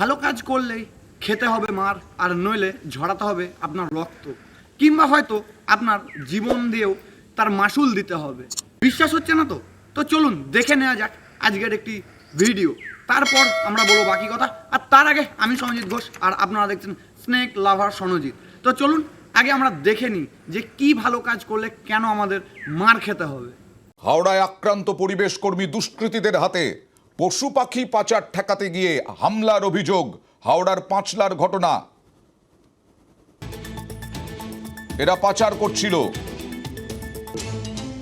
ভালো কাজ করলেই খেতে হবে মার, আর নইলে ঝরাতে হবে আপনার রক্ত। কিংবা হয়তো আপনার জীবন দিয়েও তার মাসুল দিতে হবে। বিশ্বাস হচ্ছে না তো? তো চলুন, দেখে নেওয়া যাক আজকের একটি ভিডিও। তারপর আমরা বলব বাকি কথা, আর তার আগে আমি সনজিৎ ঘোষ, আর আপনারা দেখছেন স্নেক লাভার সনজিৎ। তো চলুন, আগে আমরা দেখে নিই যে কি ভালো কাজ করলে কেন আমাদের মার খেতে হবে। হাওড়ায় আক্রান্ত পরিবেশ কর্মী দুষ্কৃতীদের হাতে পশু পাখি পাচার ঠেকাতে গিয়ে হামলার অভিযোগ, হাওড়ার পাঁচলার ঘটনা। এরা পাচার করছিল।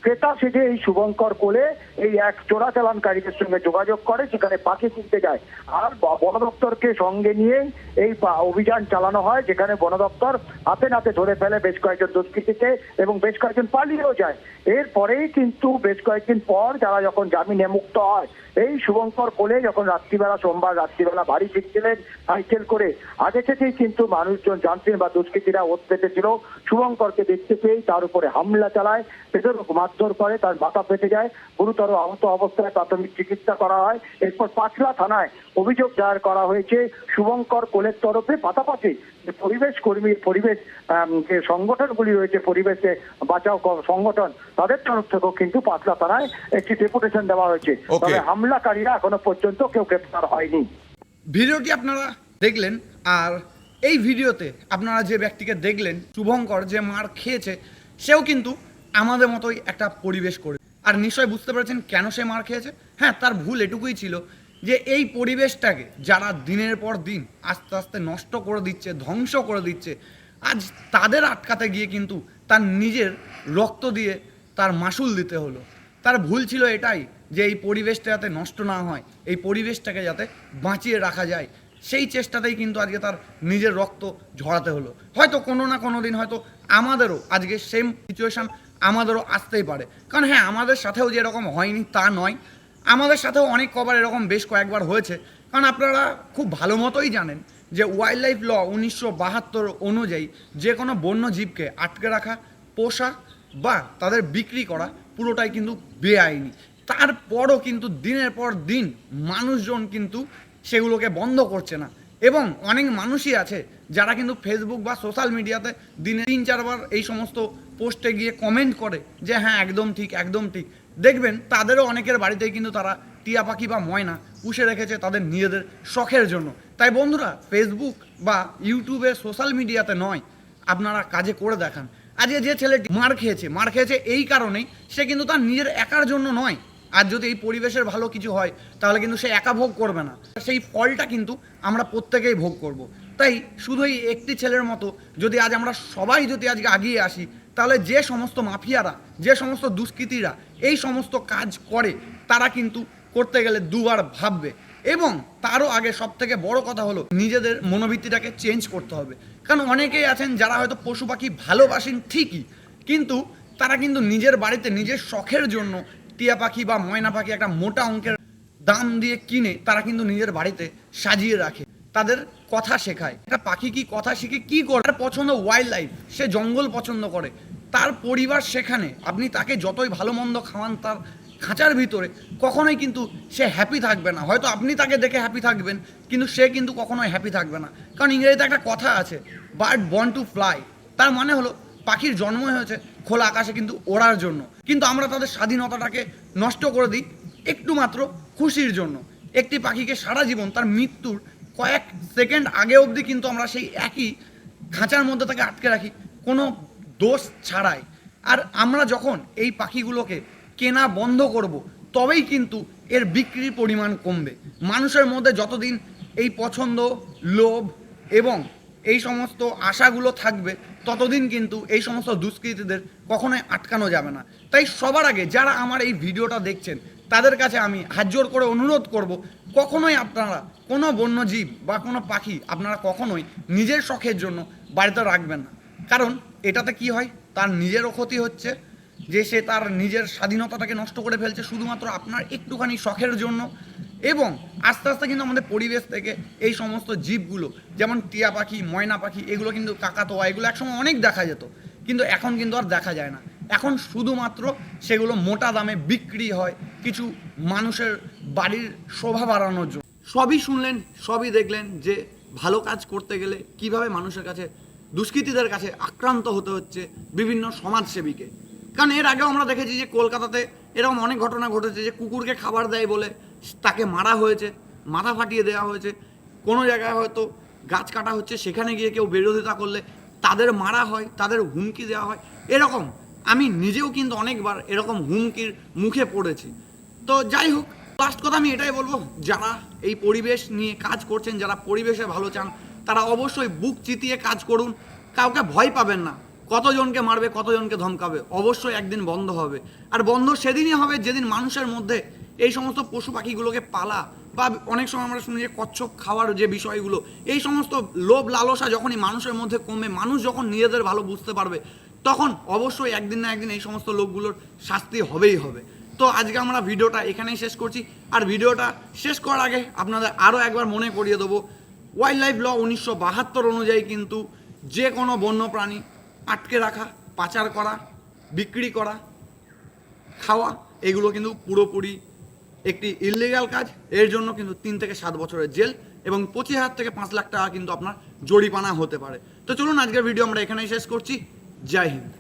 ক্রেতা সেজে এই শুভঙ্কর কোলে এই এক চোরাচালানকারীদের সঙ্গে যোগাযোগ করে, সেখানে পাখি কিনতে যায়। আর বন দপ্তরকে সঙ্গে নিয়ে এই অভিযান চালানো হয়, যেখানে বন দপ্তর হাতে নাতে ধরে ফেলে বেশ কয়েকজন দুষ্কৃতীকে এবং বেশ কয়েকজন পালিয়েও যায়। এরপরেই কিন্তু বেশ কয়েকদিন পর যারা যখন জামিনে মুক্ত হয় এই শুভঙ্কর কোলে যখন রাত্রিবেলা, সোমবার রাত্রিবেলা বাড়ি ফিরছিলেন সাইকেল করে, আগে থেকেই কিন্তু মানুষজন জানতেন বা দুষ্কৃতীরা ওত পেতেছিল। শুভঙ্করকে দেখতে পেয়েই তার উপরে হামলা চালায়, পেছনে মারধর করে, তার মাথা ফেটে যায়, গুরুতর আহত অবস্থায় প্রাথমিক চিকিৎসা করা হয়। এরপর পাঁচলা থানায় অভিযোগ দায়ের করা হয়েছে, শুভঙ্কর কোলের তরফে পাশাপাশি পরিবেশ কর্মী পরিবেশ যে সংগঠনগুলি রয়েছে পরিবেশে বাঁচাও সংগঠন তাদের তরফ থেকেও কিন্তু পাঁচলা থানায় একটি ডেপুটেশন দেওয়া হয়েছে। তবে হামলাকারীরা এখনও পর্যন্ত কেউ গ্রেপ্তার হয়নি। ভিডিওটি আপনারা দেখলেন আর এই ভিডিওতে আপনারা যে ব্যক্তিকে দেখলেন শুভঙ্কর যে মার খেয়েছে সেও কিন্তু আমাদের মতোই একটা পরিবেশ করে আর নিশ্চয় বুঝতে পেরেছেন কেন সে মার খেয়েছে? হ্যাঁ তার ভুল এটুকুই ছিল যে এই পরিবেশটাকে যারা দিনের পর দিন আস্তে আস্তে নষ্ট করে দিচ্ছে, ধ্বংস করে দিচ্ছে, আজ তাদের আটকাতে গিয়ে কিন্তু তার নিজের রক্ত দিয়ে তার মাসুল দিতে হলো। তার ভুল ছিল এটাই যে এই পরিবেশটা যাতে নষ্ট না হয়, এই পরিবেশটাকে যাতে বাঁচিয়ে রাখা যায়, সেই চেষ্টাতেই কিন্তু আজকে তার নিজের রক্ত ঝরাতে হলো। হয়তো কোনো না কোনো দিন হয়তো আমাদেরও আজকে সেম সিচুয়েশান আমাদেরও আসতেই পারে। কারণ হ্যাঁ আমাদের সাথেও যে এরকম হয়নি তা নয় আমাদের সাথেও অনেক কবার এরকম বেশ কয়েকবার হয়েছে। কারণ আপনারা খুব ভালো মতোই জানেন যে ওয়াইল্ড লাইফ ল উনিশশো বাহাত্তর অনুযায়ী যে কোনো বন্য জীবকে আটকে রাখা, পোষা বা তাদের বিক্রি করা পুরোটাই কিন্তু বেআইনি। তারপরও কিন্তু দিনের পর দিন মানুষজন কিন্তু সেগুলোকে বন্ধ করছে না। এবং অনেক মানুষই আছে যারা কিন্তু ফেসবুক বা সোশ্যাল মিডিয়াতে দিনে তিন চারবার এই সমস্ত পোস্টে গিয়ে কমেন্ট করে যে হ্যাঁ একদম ঠিক একদম ঠিক। দেখবেন তাদেরও অনেকের বাড়িতেই কিন্তু তারা টিয়া পাখি বা ময়না পুষে রেখেছে তাদের নিজেদের শখের জন্য। তাই বন্ধুরা ফেসবুক বা ইউটিউবে সোশ্যাল মিডিয়াতে নয়, আপনারা কাজে করে দেখান। আজকে যে ছেলেটি মার খেয়েছে মার খেয়েছে এই কারণেই সে কিন্তু তার নিজের একার জন্য নয়। আর যদি এই পরিবেশের ভালো কিছু হয়, তাহলে কিন্তু সে একা ভোগ করবে না। সেই ফলটা কিন্তু আমরা প্রত্যেকেই ভোগ করব। তাই শুধু এই একটি ছেলের মতো যদি আজ আমরা সবাই যদি আজকে আগিয়ে আসি তাহলে যে সমস্ত মাফিয়ারা, যে সমস্ত দুষ্কৃতীরা এই সমস্ত কাজ করে, তারা কিন্তু করতে গেলে দুবার ভাববে। এবং তারও আগে সব থেকে বড় কথা হলো, নিজেদের মনোবৃত্তিটাকে চেঞ্জ করতে হবে। কারণ অনেকেই আছেন যারা হয়তো পশু পাখি ভালোবাসেন ঠিকই, কিন্তু তারা কিন্তু নিজের বাড়িতে নিজের শখের জন্য টিয়া পাখি বা ময়না পাখি একটা মোটা অঙ্কের দাম দিয়ে কিনে তারা কিন্তু নিজের বাড়িতে সাজিয়ে রাখে। তাদের কথা শেখায়। একটা পাখি কি কথা শিখে কি করে? তার পছন্দ ওয়াইল্ড লাইফ সে জঙ্গল পছন্দ করে। তার পরিবার সেখানে। আপনি তাকে যতই ভালো মন্দ খাওয়ান তার খাঁচার ভিতরে, কখনোই কিন্তু সে হ্যাপি থাকবে না। হয়তো আপনি তাকে দেখে হ্যাপি থাকবেন, কিন্তু সে কিন্তু কখনোই হ্যাপি থাকবে না। কারণ ইংরেজিতে একটা কথা আছে বার্ড বর্ন টু ফ্লাই তার মানে হলো, পাখির জন্ম হয়েছে খোলা আকাশে কিন্তু ওড়ার জন্য। কিন্তু আমরা তাদের স্বাধীনতাটাকে নষ্ট করে দিই একটু মাত্র খুশির জন্য। একটি পাখিকে সারা জীবন তার মৃত্যুর কয়েক সেকেন্ড আগে অবধি কিন্তু আমরা সেই একই খাঁচার মধ্যে তাকে আটকে রাখি। কোনো দোষ ছাড়াই। আর আমরা যখন এই পাখিগুলোকে কেনা বন্ধ করব, তবেই কিন্তু এর বিক্রির পরিমাণ কমবে। মানুষের মধ্যে যতদিন এই পছন্দ, লোভ এবং এই সমস্ত আশাগুলো থাকবে, ততদিন কিন্তু এই সমস্ত দুষ্কৃতীদের কখনোই আটকানো যাবে না। তাই সবার আগে যারা আমার এই ভিডিওটা দেখছেন, তাদের কাছে আমি হাত জোর করে অনুরোধ করব কখনোই আপনারা কোনো বন্যজীব বা কোনো পাখি আপনারা কখনোই নিজের শখের জন্য বাড়িতে রাখবেন না। কারণ এটাতে কি হয়? তার নিজেরও ক্ষতি হচ্ছে, যে সে তার নিজের স্বাধীনতাটাকে নষ্ট করে ফেলছে শুধুমাত্র আপনার একটুখানি শখের জন্য এবং আস্তে আস্তে কিন্তু আমাদের পরিবেশ থেকে এই সমস্ত জীবগুলো, যেমন টিয়া পাখি, ময়না পাখি, এগুলো কিন্তু কাকাতোয়া, এগুলো একসময় অনেক দেখা যেত, কিন্তু এখন কিন্তু আর দেখা যায় না। এখন শুধুমাত্র সেগুলো মোটা দামে বিক্রি হয় কিছু মানুষের বাড়ির শোভা বাড়ানোর জন্য। সবই শুনলেন, সবই দেখলেন যে ভালো কাজ করতে গেলে কীভাবে মানুষের কাছে, দুষ্কৃতীদের কাছে আক্রান্ত হতে হচ্ছে বিভিন্ন সমাজসেবীকে। কারণ এর আগেও আমরা দেখেছি যে কলকাতাতে এরকম অনেক ঘটনা ঘটেছে যে কুকুরকে খাবার দেয় বলে তাকে মারা হয়েছে, মাথা ফাটিয়ে দেওয়া হয়েছে। কোনো জায়গায় হয়তো গাছ কাটা হচ্ছে, সেখানে গিয়ে কেউ বিরোধিতা করলে তাদের মারা হয়, তাদের হুমকি দেওয়া হয়। এরকম। আমি নিজেও কিন্তু অনেকবার এরকম হুমকির মুখে পড়েছি। তো যাই হোক লাস্ট কথা আমি এটাই বলব, যারা এই পরিবেশ নিয়ে কাজ করছেন, যারা পরিবেশে ভালো চান, তারা অবশ্যই বুক চিতিয়ে কাজ করুন। কাউকে ভয় পাবেন না। কতজনকে মারবে, কতজনকে ধমকাবে, অবশ্যই একদিন বন্ধ হবে। আর বন্ধ সেদিনই হবে, যেদিন মানুষের মধ্যে এই সমস্ত পশু পাখিগুলোকে পালা বা অনেক সময় আমরা শুনি যে কচ্ছপ খাওয়ার যে বিষয়গুলো, এই সমস্ত লোভ লালসা যখনই মানুষের মধ্যে কমবে, মানুষ যখন নিজেদের ভালো বুঝতে পারবে, তখন অবশ্যই একদিন না একদিন এই সমস্ত লোকগুলোর শাস্তি হবেই হবে। তো আজকে আমরা ভিডিওটা এখানেই শেষ করছি। আর ভিডিওটা শেষ করার আগে আপনাদের আরও একবার মনে করিয়ে দেবো ওয়াইল্ড লাইফ ল উনিশশো বাহাত্তর অনুযায়ী কিন্তু যে কোনো বন্য প্রাণী আটকে রাখা, পাচার করা, বিক্রি করা, খাওয়া, এগুলো কিন্তু পুরোপুরি একটি ইললিগাল কাজ। এর জন্য কিন্তু তিন থেকে সাত বছরের জেল এবং পঁচিশ হাজার থেকে পাঁচ লাখ টাকা কিন্তু আপনার জরিমানা হতে পারে। তো চলুন আজকের ভিডিও আমরা এখানেই শেষ করছি। জয় হিন্দ।